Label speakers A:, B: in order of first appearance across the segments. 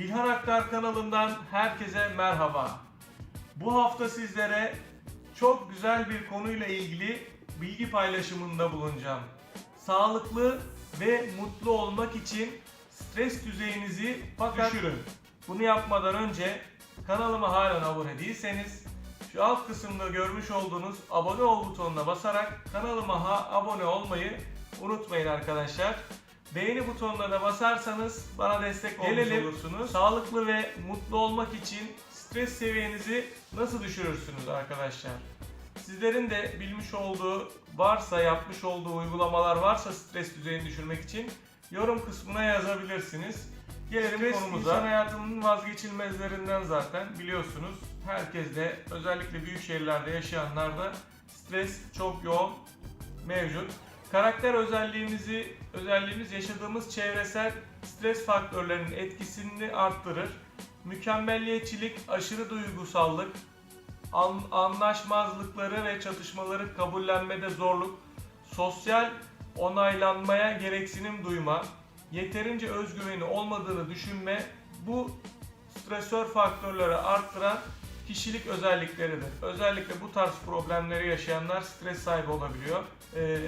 A: Bilhan Aktar kanalından herkese merhaba. Bu hafta sizlere çok güzel bir konuyla ilgili bilgi paylaşımında bulunacağım. Sağlıklı ve mutlu olmak için stres düzeyinizi düşürün. Bunu yapmadan önce kanalıma halen abone değilseniz şu alt kısımda görmüş olduğunuz abone ol butonuna basarak kanalıma ha abone olmayı unutmayın arkadaşlar. Beğeni butonuna da basarsanız bana destek olmuş
B: Gelelim.
A: olursunuz. Sağlıklı ve mutlu olmak için stres seviyenizi nasıl düşürürsünüz arkadaşlar? Sizlerin de bilmiş olduğu varsa yapmış olduğu uygulamalar varsa stres düzeyini düşürmek için yorum kısmına yazabilirsiniz. Gelelim
B: Stres
A: konumuza. İnsan hayatının vazgeçilmezlerinden zaten biliyorsunuz. Herkes de özellikle büyük şehirlerde yaşayanlarda stres çok yoğun mevcut. Karakter özelliğimizi, özelliğimiz yaşadığımız çevresel stres faktörlerinin etkisini arttırır. Mükemmelliyetçilik, aşırı duygusallık, an- anlaşmazlıkları ve çatışmaları kabullenmede zorluk, sosyal onaylanmaya gereksinim duyma, yeterince özgüveni olmadığını düşünme bu stresör faktörleri arttıran kişilik özellikleridir. Özellikle bu tarz problemleri yaşayanlar stres sahibi olabiliyor. Ee,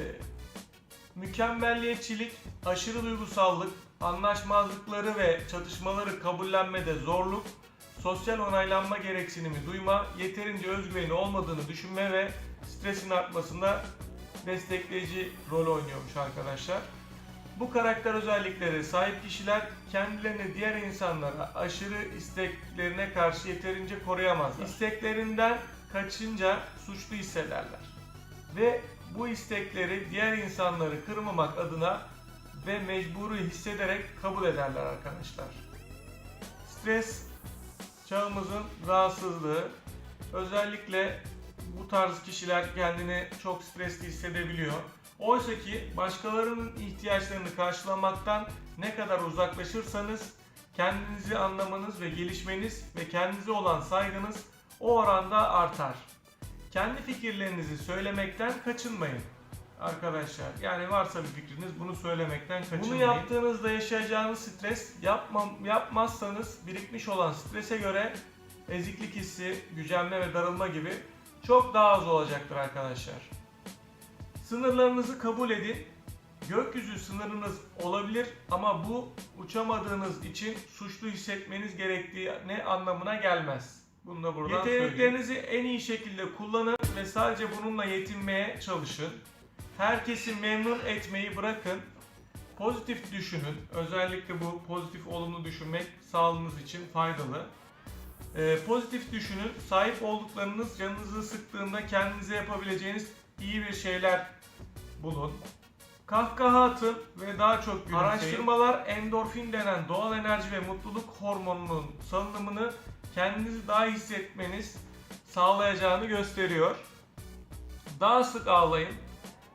A: mükemmelliyetçilik, aşırı duygusallık, anlaşmazlıkları ve çatışmaları kabullenmede zorluk, sosyal onaylanma gereksinimi duyma, yeterince özgüveni olmadığını düşünme ve stresin artmasında destekleyici rol oynuyormuş arkadaşlar. Bu karakter özellikleri sahip kişiler kendilerini diğer insanlara aşırı isteklerine karşı yeterince koruyamazlar. İsteklerinden kaçınca suçlu hissederler. Ve bu istekleri diğer insanları kırmamak adına ve mecburi hissederek kabul ederler arkadaşlar. Stres çağımızın rahatsızlığı. Özellikle bu tarz kişiler kendini çok stresli hissedebiliyor. Oysa ki başkalarının ihtiyaçlarını karşılamaktan ne kadar uzaklaşırsanız kendinizi anlamanız ve gelişmeniz ve kendinize olan saygınız o oranda artar. Kendi fikirlerinizi söylemekten kaçınmayın arkadaşlar. Yani varsa bir fikriniz bunu söylemekten kaçınmayın. Bunu yaptığınızda yaşayacağınız stres yapmam, yapmazsanız birikmiş olan strese göre eziklik hissi, gücenme ve darılma gibi çok daha az olacaktır arkadaşlar. Sınırlarınızı kabul edin. Gökyüzü sınırınız olabilir ama bu uçamadığınız için suçlu hissetmeniz gerektiği ne anlamına gelmez. Bunu da buradan Yeteneklerinizi en iyi şekilde kullanın ve sadece bununla yetinmeye çalışın. Herkesi memnun etmeyi bırakın. Pozitif düşünün. Özellikle bu pozitif olumlu düşünmek sağlığınız için faydalı. Ee, pozitif düşünün. Sahip olduklarınız canınızı sıktığında kendinize yapabileceğiniz iyi bir şeyler bulun. Kahkaha atın ve daha çok gülümseyin. Araştırmalar endorfin denen doğal enerji ve mutluluk hormonunun salınımını kendinizi daha iyi hissetmeniz sağlayacağını gösteriyor. Daha sık ağlayın.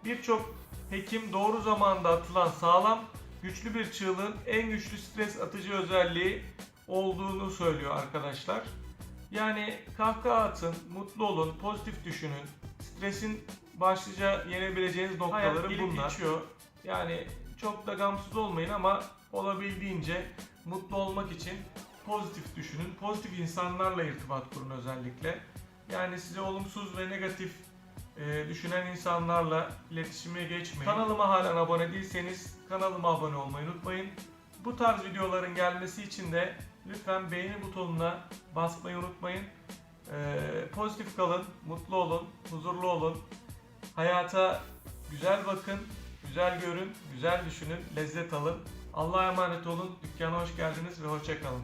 A: Birçok hekim doğru zamanda atılan sağlam, güçlü bir çığlığın en güçlü stres atıcı özelliği olduğunu söylüyor arkadaşlar. Yani kahkaha atın, mutlu olun, pozitif düşünün. Stresin başlıca yenebileceğiniz noktaları
B: Hayat
A: bunlar. Geçiyor. Yani çok da gamsız olmayın ama olabildiğince mutlu olmak için pozitif düşünün. Pozitif insanlarla irtibat kurun özellikle. Yani size olumsuz ve negatif e, düşünen insanlarla iletişime geçmeyin. Kanalıma halen abone değilseniz kanalıma abone olmayı unutmayın. Bu tarz videoların gelmesi için de lütfen beğeni butonuna basmayı unutmayın. E, pozitif kalın, mutlu olun, huzurlu olun. Hayata güzel bakın, güzel görün, güzel düşünün, lezzet alın. Allah'a emanet olun. Dükkana hoş geldiniz ve hoşça kalın.